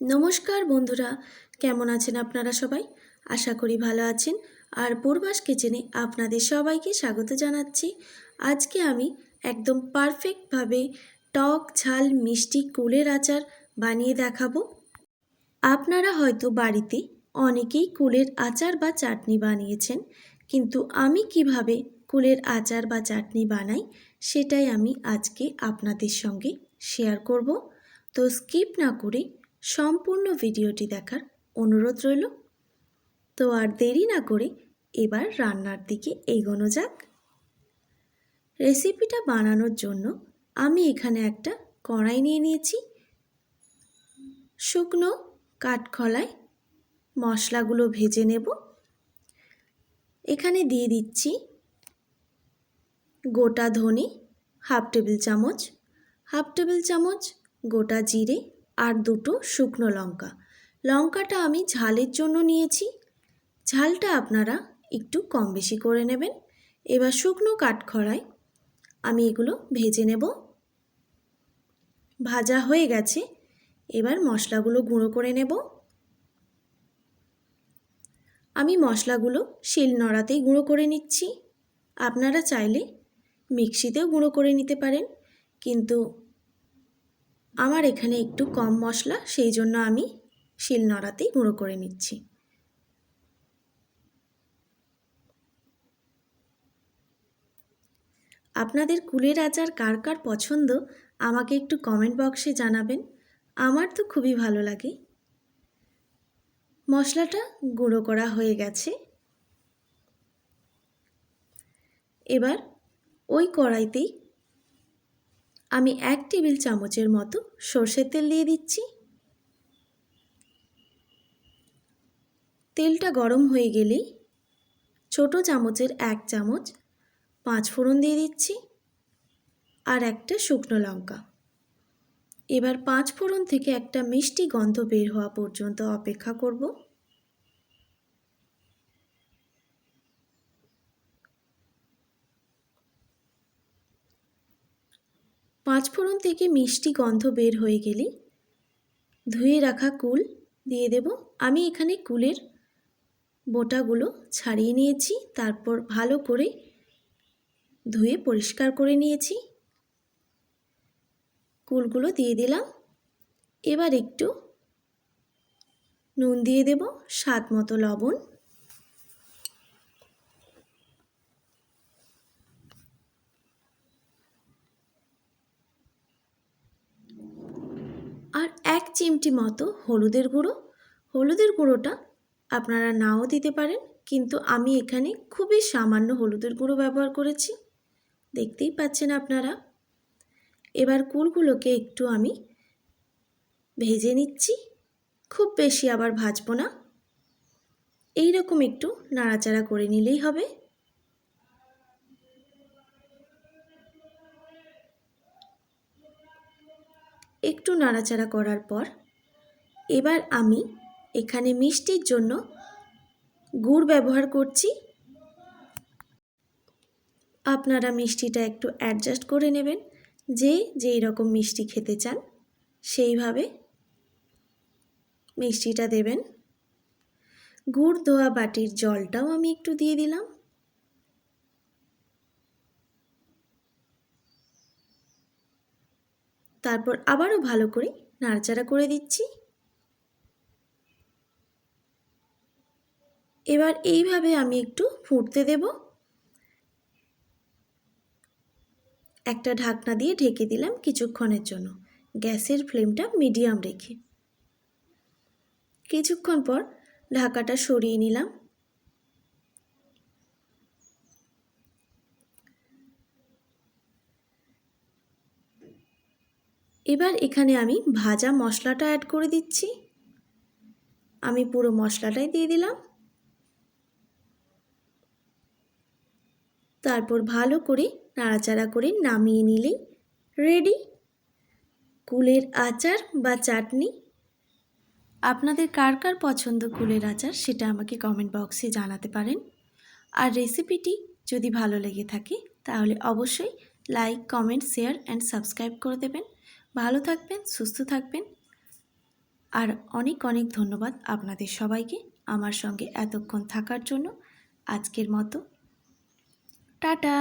নমস্কার বন্ধুরা, কেমন আছেন আপনারা সবাই? আশা করি ভালো আছেন। আর পূর্বাস কিচেনে আপনাদের সবাইকে স্বাগত জানাচ্ছি। আজকে আমি একদম পারফেক্টভাবে টক ঝাল মিষ্টি কুলের আচার বানিয়ে দেখাবো। আপনারা হয়তো বাড়িতে অনেকেই কুলের আচার বা চাটনি বানিয়েছেন, কিন্তু আমি কীভাবে কুলের আচার বা চাটনি বানাই সেটাই আমি আজকে আপনাদের সঙ্গে শেয়ার করব। তো স্কিপ না করে সম্পূর্ণ ভিডিওটি দেখার অনুরোধ রইল। তো আর দেরি না করে এবার রান্নার দিকে এগোনো যাক। রেসিপিটা বানানোর জন্য আমি এখানে একটা কড়াই নিয়ে নিয়েছি। শুকনো কাঠখলায় মশলাগুলো ভেজে নেব। এখানে দিয়ে দিচ্ছি গোটা ধনে হাফ টেবিল চামচ, হাফ টেবিল চামচ গোটা জিরে আর দুটো শুকনো লঙ্কা। লঙ্কাটা আমি ঝালের জন্য নিয়েছি। ঝালটা আপনারা একটু কম বেশি করে নেবেন। এবার শুকনো কাঠখড়ায় আমি এগুলো ভেজে নেব। ভাজা হয়ে গেছে। এবার মশলাগুলো গুঁড়ো করে নেব। আমি মশলাগুলো শিল নড়াতেই গুঁড়ো করে নিচ্ছি। আপনারা চাইলে মিক্সিতেও গুঁড়ো করে নিতে পারেন। কিন্তু আমার এখানে একটু কম মশলা, সেই জন্য আমি শিল নড়াতেই গুঁড়ো করে নিচ্ছি। আপনাদের কুলের আচার কার কার পছন্দ, আমাকে একটু কমেন্ট বক্সে জানাবেন। আমার তো খুবই ভালো লাগে। মশলাটা গুঁড়ো করা হয়ে গেছে। এবার ওই কড়াইতেই আমি এক টেবিল চামচের মতো সর্ষের তেল দিয়ে দিচ্ছি। তেলটা গরম হয়ে গেলেই ছোট চামচের এক চামচ পাঁচ ফোড়ন দিয়ে দিচ্ছি আর একটা শুকনো লঙ্কা। এবার পাঁচ ফোড়ন থেকে একটা মিষ্টি গন্ধ বের হওয়া পর্যন্ত অপেক্ষা করব। পাঁচ ফোড়ন থেকে মিষ্টি গন্ধ বের হয়ে গেলে ধুয়ে রাখা কুল দিয়ে দেব। আমি এখানে কুলের বোটাগুলো ছাড়িয়ে নিয়েছি, তারপর ভালো করে ধুয়ে পরিষ্কার করে নিয়েছি। কুলগুলো দিয়ে দিলাম। এবার একটু নুন দিয়ে দেব, স্বাদ মতো লবণ আর এক চিমটি মতো হলুদের গুঁড়ো। হলুদের গুঁড়োটা আপনারা নাও দিতে পারেন, কিন্তু আমি এখানে খুবই সামান্য হলুদের গুঁড়ো ব্যবহার করেছি। দেখতেই পাচ্ছেন আপনারা। এবার কুলগুলোকে একটু আমি ভেজে নিচ্ছি। খুব বেশি আবার ভাজবো না। এই রকম একটু নাড়াচাড়া করে নিলেই হবে। একটু নাড়াচাড়া করার পর, এবার আমি এখানে মিষ্টির জন্য গুড় ব্যবহার করছি। আপনারা মিষ্টিটা একটু অ্যাডজাস্ট করে নেবেন। যে যেই রকম মিষ্টি খেতে চান, সেইভাবে মিষ্টিটা দেবেন। গুড় ধোয়া বাটির জলটাও আমি একটু দিয়ে দিলাম। তারপর আবারও ভালো করে নাড়াচাড়া করে দিচ্ছি। এবার এইভাবে আমি একটু ফুটতে দেব। একটা ঢাকনা দিয়ে ঢেকে দিলাম কিছুক্ষণের জন্য। গ্যাসের ফ্লেমটা মিডিয়াম রেখে। কিছুক্ষণ পর ঢাকাটা সরিয়ে নিলাম। এবার এখানে আমি ভাজা মশলাটা অ্যাড করে দিচ্ছি। আমি পুরো মশলাটাই দিয়ে দিলাম। তারপর ভালো করে নাড়াচাড়া করে নামিয়ে নিলেই রেডি কুলের আচার বা চাটনি। আপনাদের কার কার পছন্দ কুলের আচার সেটা আমাকে কমেন্ট বক্সে জানাতে পারেন। আর রেসিপিটি যদি ভালো লেগে থাকে, তাহলে অবশ্যই like comment share and subscribe করে দেবেন। ভালো থাকবেন, সুস্থ থাকবেন। আর অনেক অনেক ধন্যবাদ আপনাদের সবাইকে আমার সঙ্গে এতক্ষণ থাকার জন্য। আজকের মতো। টাটা।